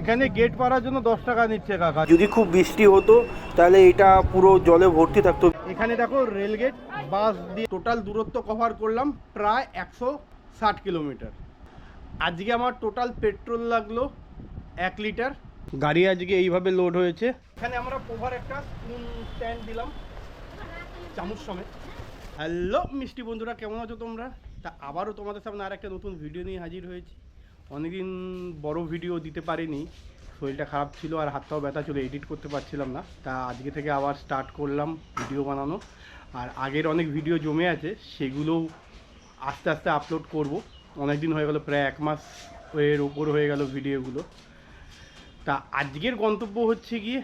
এখানে গেট পাড়ার জন্য দশ টাকা নিচ্ছে কাকা। যদি খুব বৃষ্টি হতো তাহলে এটা পুরো জলে ভর্তি থাকতো। এখানে দেখো রেলগেট বাস দিয়ে টোটাল দূরত্ব কভার করলাম প্রায় একশো ষাট কিলোমিটার আজকে আমার টোটাল পেট্রোল লাগল এক লিটার গাড়ি আজকে এইভাবে লোড হয়েছে। এখানে আমরা পোভার একটা স্পুন স্ট্যান্ড দিলাম। চামচ সমেত। হ্যালো মিষ্টি বন্ধুরা কেমন আছো তোমরা? তা আবারও তোমাদের সামনে আর একটা নতুন ভিডিও নিয়ে হাজির হয়েছি। অনেকদিন বড় ভিডিও দিতে পারিনি। শরীরটা খারাপ ছিল আর হাতটাও ব্যথা ছিল এডিট করতে পারছিলাম না। তা আজকে থেকে আবার স্টার্ট করলাম ভিডিও বানানো। আর আগের অনেক ভিডিও জমে আছে সেগুলোও আস্তে আস্তে আপলোড করব। অনেক দিন হয়ে গেল, প্রায় এক মাস এর ওপর হয়ে গেল ভিডিওগুলো তা আজকের গন্তব্য হচ্ছে গিয়ে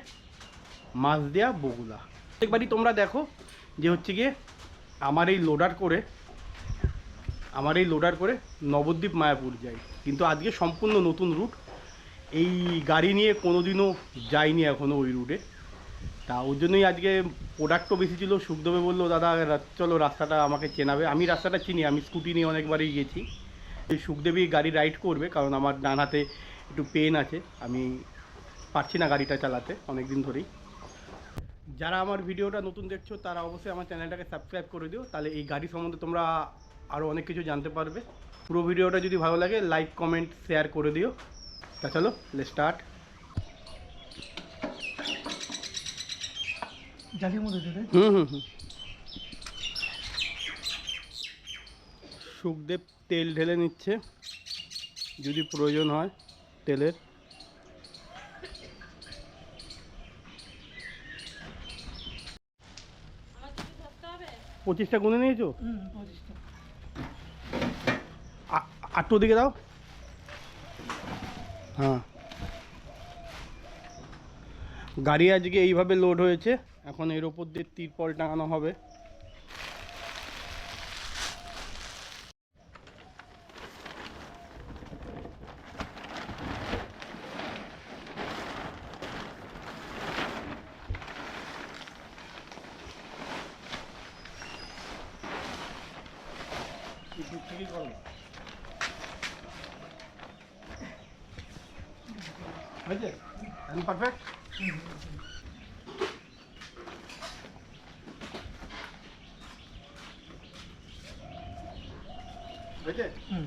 মাছ দেয়া বগুলা প্রত্যেকবারই তোমরা দেখো যে হচ্ছে গিয়ে আমার এই লোডার করে, আমার এই লোডার করে নবদ্বীপ, মায়াপুর যাই। কিন্তু আজকে সম্পূর্ণ নতুন রুট এই গাড়ি নিয়ে কোনোদিনও যাইনি এখনও ওই রুটে তা ওর জন্যই আজকে প্রোডাক্টও বেশি ছিল। সুখদেবে বলল, দাদা চলো রাস্তাটা আমাকে চেনাবে। আমি রাস্তাটা চিনি, আমি স্কুটি নিয়ে অনেকবারই গেছি। এই সুখদেবই গাড়ি রাইড করবে, কারণ আমার ডান হাতে একটু পেন আছে। আমি পারছি না গাড়িটা চালাতে অনেক দিন ধরেই। যারা আমার ভিডিওটা নতুন দেখছ, তারা অবশ্যই আমার চ্যানেলটাকে সাবস্ক্রাইব করে দিও। তাহলে এই গাড়ি সম্বন্ধে তোমরা আরও অনেক কিছু জানতে পারবে। পুরো ভিডিওটা যদি ভালো লাগে লাইক কমেন্ট শেয়ার করে দিও। তা চলো লে স্টার্ট হুম হুম হুম। সুখদেব তেল ঢেলে নিচ্ছে। যদি প্রয়োজন হয় তেলের। পঁচিশটা গুনে নিয়েছো? পঁচিশটা। আটটো দিকে দাও। হ্যাঁ। গাড়ি আজকে এইভাবে লোড হয়েছে। এখন এর ওপর দিয়ে তিরপল টাঙানো হবে ঠিকই করো হয়েছে এখন পারফেক্ট হয়েছে হুম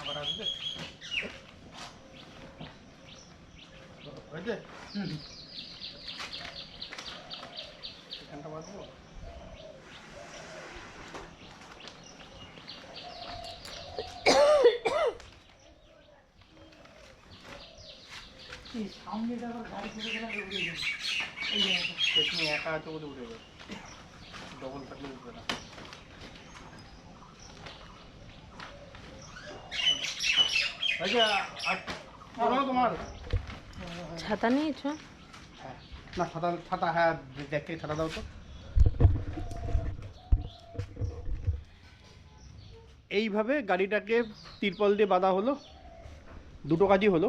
আবার আসবে হয়েছে হুম এখানটা বাঁধবো এই সামনেটা গাড়ি করে গেলে উড়ে যাবে এই জায়গাটা তুমি একা আছো বলে উঠে যাবে ডবল থাকলে উঠবে না হয়েছে আর করো না তোমার ছাতা নিয়েছো হ্যাঁ না ছাতা ছাতা হ্যাঁ দেখে ছাতা দাও তো এইভাবে গাড়িটাকে তিরপল দিয়ে বাঁধা হলো দুটো কাজই হলো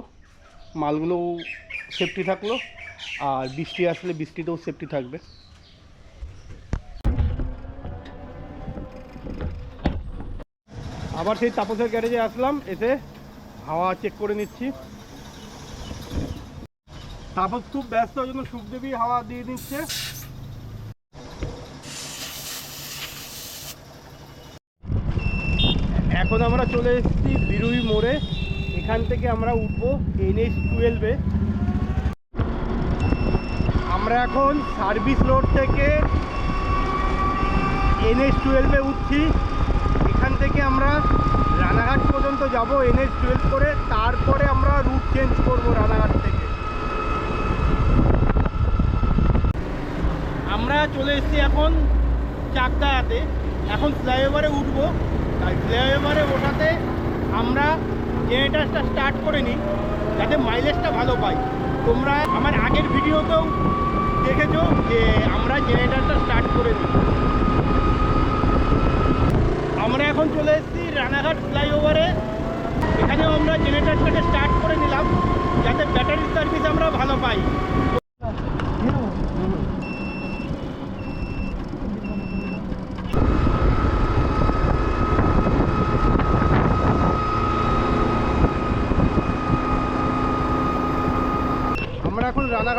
মালগুলো সেফটি থাকল, আর বৃষ্টি আসলে বৃষ্টিতেও সেফটি থাকবে। আবার সেই তাপসের গ্যারেজে আসলাম, এসে হাওয়া চেক করে নিচ্ছি। তাপস খুব ব্যস্ত, ওই জন্য সুখদেবী হাওয়া দিয়ে দিচ্ছে। এখন আমরা চলে এসেছি বিরুই মোড়ে। এখান থেকে আমরা উঠবো এনএইচ টুয়েলভে আমরা এখন সার্ভিস রোড থেকে এনএইচ টুয়েলভে উঠছি। এখান থেকে আমরা রানাঘাট পর্যন্ত যাব এনএইচ টুয়েলভ করে। তারপরে আমরা রুট চেঞ্জ করব রানাঘাট থেকে। আমরা চলে এসেছি এখন চাকদায়াতে এখন ফ্লাইওভারে উঠবো। তাই ফ্লাইওভারে ওঠাতে আমরা জেনারেটারটা স্টার্ট করে নিই, যাতে মাইলেজটা ভালো পাই। তোমরা আমার আগের ভিডিওতেও দেখেছ যে আমরা জেনারেটারটা স্টার্ট করে নিই। আমরা এখন চলে এসেছি রানাঘাট ফ্লাইওভারে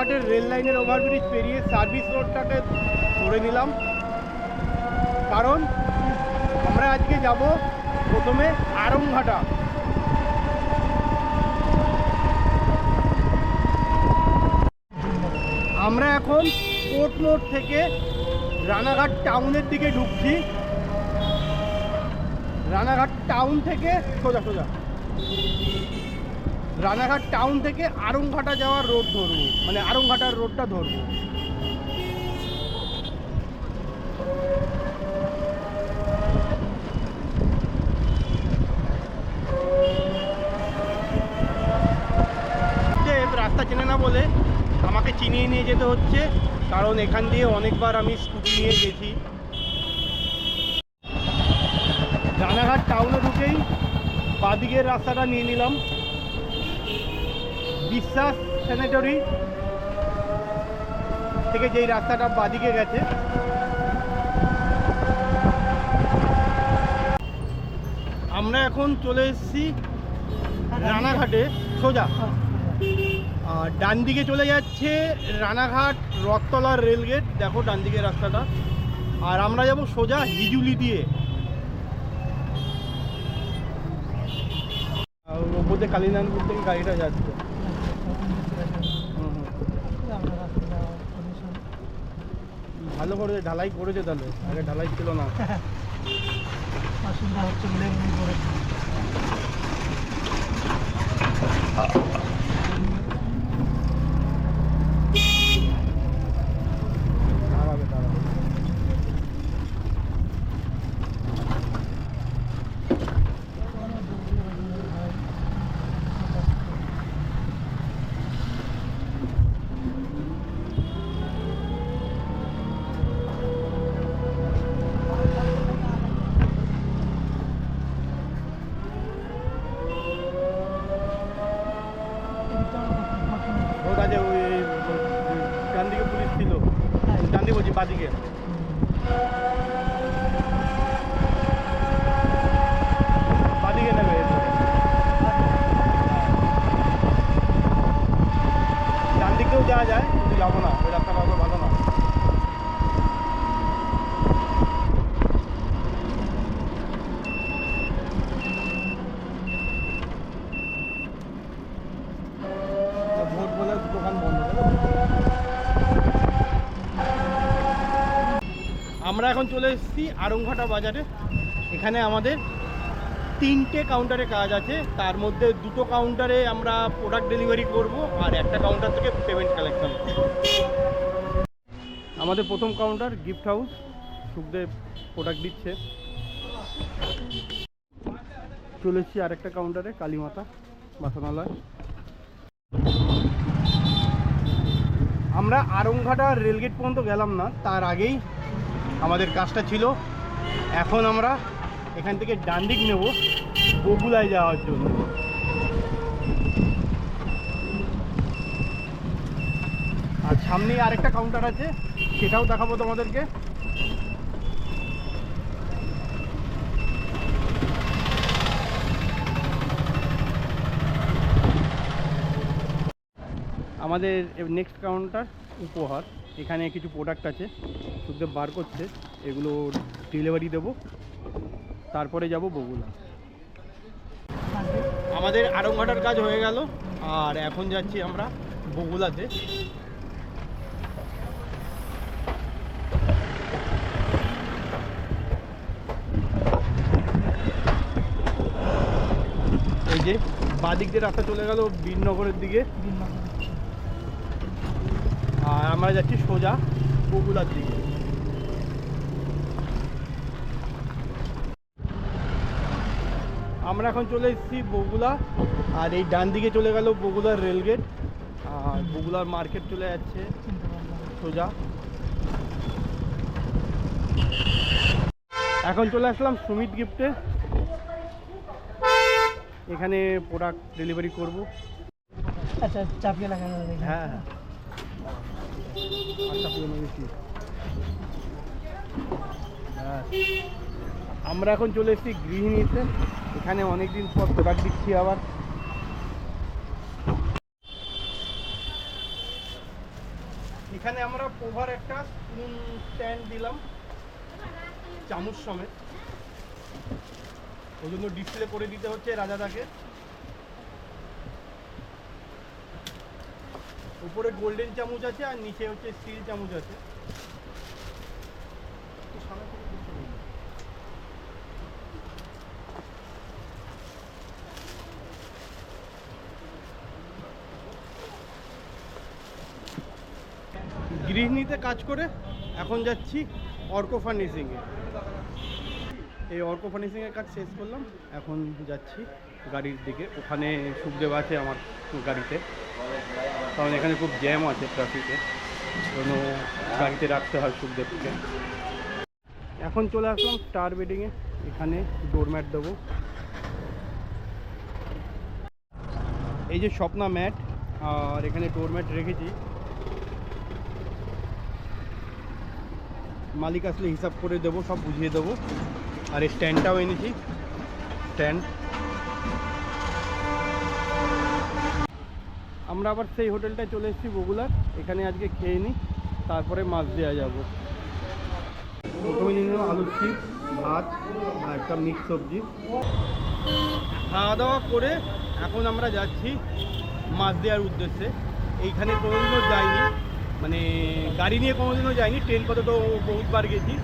রানাঘাটের রেল লাইনের ওভারব্রিজ পেরিয়ে সার্ভিস রোডটাকে ধরে নিলাম। কারণ আমরা আজকে যাব প্রথমে আরংঘাটা আমরা এখন কোর্ট মোড় থেকে রানাঘাট টাউনের দিকে ঢুকছি। রানাঘাট টাউন থেকে সোজা সোজা। রানাঘাট টাউন থেকে আরংঘাটা যাওয়ার রোড ধরবো। মানে আরংঘাটার রোডটা ধরবো। রাস্তা চেনে না বলে আমাকে চিনিয়ে নিয়ে যেতে হচ্ছে, কারণ এখান দিয়ে অনেকবার আমি স্কুটি নিয়ে গেছি। রানাঘাট টাউনে ঢুকেই বাদিকের রাস্তাটা নিয়ে নিলাম। বিশ্বাস স্যানিটরি থেকে যেই রাস্তাটা বাদিকে গেছে। আমরা এখন চলে এসেছি রানাঘাটে, সোজা। ডান দিকে চলে যাচ্ছে রানাঘাট রথতলার রেলগেট দেখো ডান দিকে রাস্তাটা। আর আমরা যাব সোজা হিজুলি দিয়ে। ওপর দিয়ে কালীনারায়ণপুর থেকে গাড়িটা যাচ্ছে হুম, হুম। ভালো করেছে ঢালাই করেছে তাহলে আগে ঢালাই ছিল না। অসুবিধা হচ্ছে যাওয়া যায় কিন্তু যাব না ওই রাস্তাটা অত ভালো না। ভোট বলে দোকান বন্ধ আমরা এখন চলে এসেছি আরংঘাটা বাজারে। এখানে আমাদের তিনটে কাউন্টারে কাজ আছে। তার মধ্যে দুটো কাউন্টারে আমরা প্রোডাক্ট ডেলিভারি করব আর একটা কাউন্টার থেকে পেমেন্ট কালেকশন আমাদের প্রথম counter gift house Sukhdev product দিচ্ছে। চলে এসেছি আরেকটা কাউন্টারে কালীমাতা বাসনালয়। আমরা আরংঘাটা রেলগেট পর্যন্ত গেলাম না, তার আগেই আমাদের কাজটা ছিল। এখন আমরা এখান থেকে ডান দিক নেব বগুলায় যাওয়ার জন্য। আর সামনেই আরেকটা কাউন্টার আছে, সেটাও দেখাবো তোমাদেরকে। আমাদের নেক্সট কাউন্টার উপহার, এখানে কিছু প্রোডাক্ট আছে সুখদেব বার করছে এগুলো ডেলিভারি দেবো। তারপরে যাব বগুলা আমাদের আরংঘাটার কাজ হয়ে গেল আর এখন যাচ্ছি আমরা বগুলাতে এই যে বাদিক দিয়ে রাস্তা চলে গেল বীরনগরের দিকে। আর আমরা যাচ্ছি সোজা বগুলার দিকে। আমরা এখন চলে এসেছি বগুলা আর এই ডান দিকে চলে গেল বগুলার রেলগেট আর বগুলার মার্কেট চলে যাচ্ছে সোজা। এখন চলে আসলাম সুমিত গিফটে। এখানে প্রোডাক্ট ডেলিভারি করব। আচ্ছা চাপিয়ে লাগানো হ্যাঁ হ্যাঁ। আচ্ছা হ্যাঁ। আমরা এখন চলে এসেছি গৃহিণীতে। এখানে অনেক দিন পর প্রোডাক্ট দিচ্ছি আবার। এখানে আমরা ওভার একটা স্পুন স্ট্যান্ড দিলাম, চামচ সমেত। ওই জন্য ডিসপ্লে করে দিতে হচ্ছে রাজাদাকে। উপরে গোল্ডেন চামচ আছে আর নিচে হচ্ছে স্টিল চামচ আছে একটু সামনে থেকে দেখতে দিন। গৃহিণীতে কাজ করে, এখন যাচ্ছি অর্ক ফার্নিশিংয়ে এই অর্ক ফার্নিশিংয়ের কাজ শেষ করলাম, এখন যাচ্ছি গাড়ির দিকে। ওখানে সুখদেব আছে আমার গাড়িতে। কারণ এখানে খুব জ্যাম আছে ট্রাফিকে জন্য গাড়িতে রাখতে হয় সুখদেবকে। এখন চলে আসলাম স্টার বেডিংয়ে এখানে ডোরম্যাট দেবো। এই যে স্বপ্না ম্যাট আর এখানে ডোরম্যাট রেখেছি। মালিক আসলে হিসাব করে দেবো, সব বুঝিয়ে দেবো। আর এই স্ট্যান্ডটাও এনেছি। স্ট্যান্ড। আমরা আবার সেই হোটেলটায় চলে এসেছি বগুলার এখানে আজকে খেয়ে নিই, তারপরে মাছ দেওয়া যাব। প্রথমে নিয়ে নিলাম আলুর চিপ ভাত, আর একটা মিক্স সবজি। খাওয়া দাওয়া করে এখন আমরা যাচ্ছি মাছ দেওয়ার উদ্দেশ্যে। এইখানে কোনোদিনও যাইনি। মানে গাড়ি নিয়ে কোনোদিনও যাইনি ট্রেন পথে তো বহুতবার গেছি।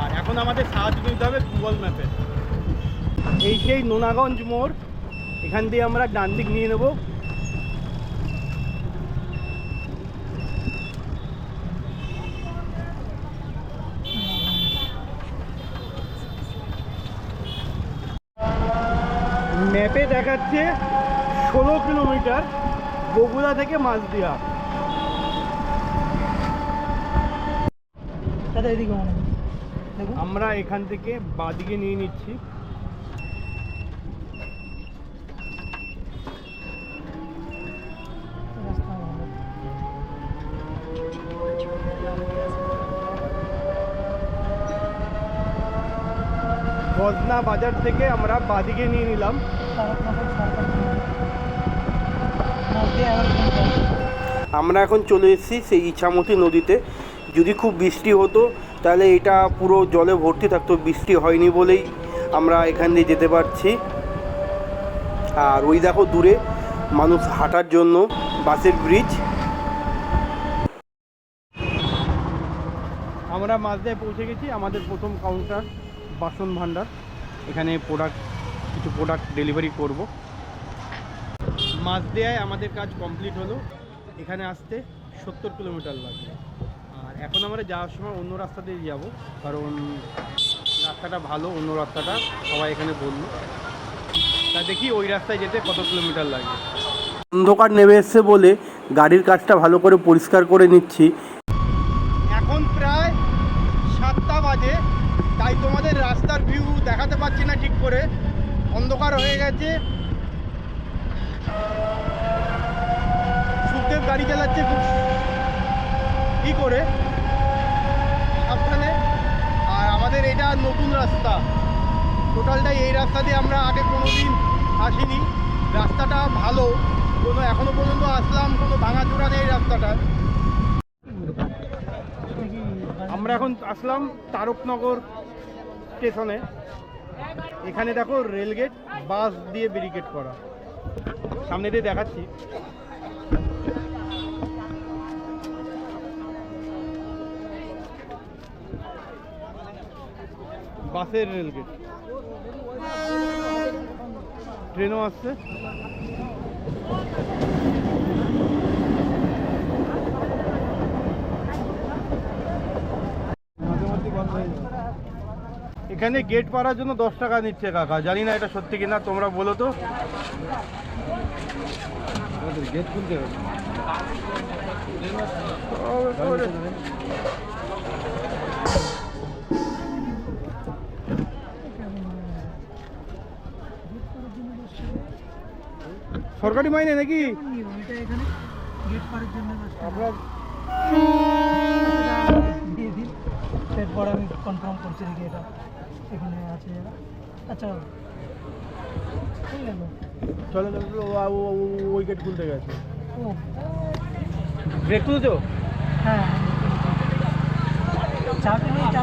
আর এখন আমাদের সাহায্য নিতে হবে গুগল ম্যাপে এই সেই নোনাগঞ্জ মোড়, এখান দিয়ে আমরা ডান দিক নিয়ে নেব। ম্যাপে দেখাচ্ছে ষোলো কিলোমিটার বগুড়া থেকে মাছদিয়া। দাদা এদিকে। দেখুন আমরা এখান থেকে বাদিকে নিয়ে নিচ্ছি। বজনা বাজার থেকে আমরা বাদিকে নিয়ে নিলাম। আমরা এখন চলে এসেছি সেই ইছামতি নদীতে। যদি খুব বৃষ্টি হতো, তাহলে এটা পুরো জলে ভর্তি থাকতো। বৃষ্টি হয়নি বলেই আমরা এখান দিয়ে যেতে পারছি। আর ওই দেখো দূরে মানুষ হাঁটার জন্য বাসের ব্রিজ আমরা মাছদায় পৌঁছে গেছি, আমাদের প্রথম কাউন্টার বাসন ভান্ডার এখানে প্রোডাক্ট কিছু প্রোডাক্ট ডেলিভারি করব। মাছদেয়ায় আমাদের কাজ কমপ্লিট হলো। এখানে আসতে সত্তর কিলোমিটার লাগবে এখন আমরা যাওয়ার সময় অন্য রাস্তা দিয়ে যাব, কারণ রাস্তাটা ভালো, অন্য রাস্তাটা সবাই এখানে বলল। তা দেখি ওই রাস্তায় যেতে কত কিলোমিটার লাগে। অন্ধকার নেমে এসছে বলে গাড়ির কাজটা ভালো করে পরিষ্কার করে নিচ্ছি এখন প্রায় সাতটা বাজে তাই তোমাদের রাস্তার ভিউ দেখাতে পারছি না ঠিক করে অন্ধকার হয়ে গেছে সুখদেব গাড়ি চালাচ্ছে খুব ই করে সাবধানে আর এটা নতুন রাস্তা। টোটালটাই এই রাস্তা দিয়ে আমরা আগে কোনো দিন আসিনি। রাস্তাটা ভালো। কোনো এখনও পর্যন্ত আসলাম, কোনো ভাঙাচোরা নেই রাস্তাটা। আমরা এখন আসলাম তারকনগর স্টেশনে। এখানে দেখো রেলগেট, বাস দিয়ে ব্যারিকেড করা। সামনে দিয়ে দেখাচ্ছি। বাসের রেলগেট। ট্রেনও আসছে। এখানে গেট পাড়ার জন্য দশ টাকা নিচ্ছে কাকা। জানি না এটা সত্যি কিনা তোমরা বলো তো। গেট খুলতে হবে। সরকারি মাইনে নাকি? এটা এখানে গেট পারের জন্য রাস্তা। আমরা এরপর আমি কনফার্ম করছি দেখি এটা এখানে আছে আচ্ছা গেল গেট খুলতে গেছে ও ব্রেক হ্যাঁ নেই আচ্ছা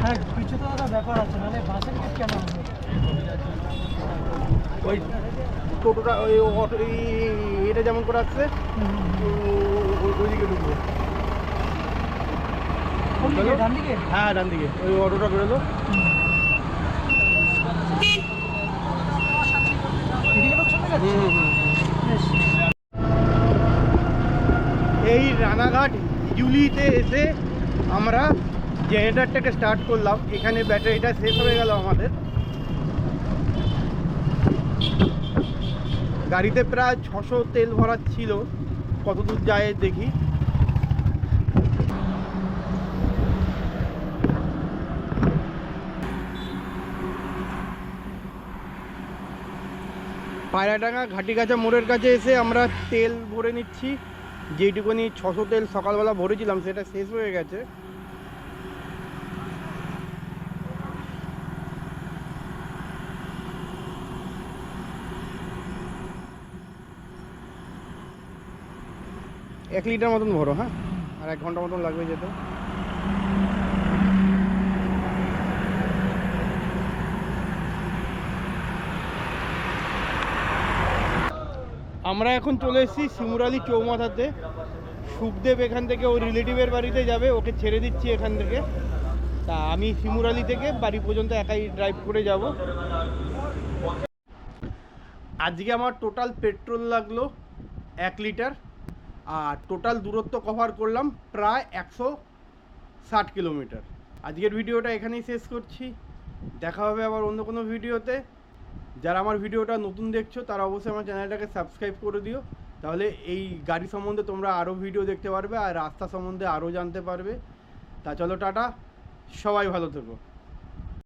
হ্যাঁ কিছু তো একটা ব্যাপার আছে নাহলে বাসের গেট কেন ওই টোটোটা ওই অটো এটা যেমন করে আসছে হুম, হুম, হুম। ও- ওই- ওইদিকে ঢুকবো হ্যাঁ ডান দিকে ওই অটোটা বেরোলো এই রানাঘাট জুলিতে এসে আমরা জেনারেটারটাকে স্টার্ট করলাম। এখানে ব্যাটারিটা শেষ হয়ে গেল আমাদের। গাড়িতে প্রায় ছশো তেল ভরা ছিল। কত দূর যায় দেখি। পায়রাডাঙ্গা ঘাটিগাছা মোড়ের কাছে এসে আমরা তেল ভরে নিচ্ছি। যেইটুকুনি ছশো তেল সকালবেলা ভরেছিলাম, সেটা শেষ হয়ে গেছে। এক লিটার মতন ভরো হ্যাঁ? আর এক ঘণ্টা মতন লাগবে যেতে। আমরা এখন চলে এসেছি শিমুরালি চৌমাথাতে। সুখদেব এখান থেকে ওই রিলেটিভের বাড়িতে যাবে, ওকে ছেড়ে দিচ্ছি এখান থেকে। তা আমি শিমুরালি থেকে বাড়ি পর্যন্ত একাই ড্রাইভ করে যাব। আজকে আমার টোটাল পেট্রোল লাগল এক লিটার আর টোটাল দূরত্ব কভার করলাম প্রায় একশো ষাট কিলোমিটার আজকের ভিডিওটা এখানেই শেষ করছি। দেখা হবে আবার অন্য কোনো ভিডিওতে যারা আমার ভিডিওটা নতুন দেখছ, তারা অবশ্যই আমার চ্যানেলটাকে সাবস্ক্রাইব করে দিও। তাহলে এই গাড়ি সম্বন্ধে তোমরা আরও ভিডিও দেখতে পারবে আর রাস্তা সম্বন্ধে আরও জানতে পারবে। তা চলো টাটা, সবাই ভালো থেকো।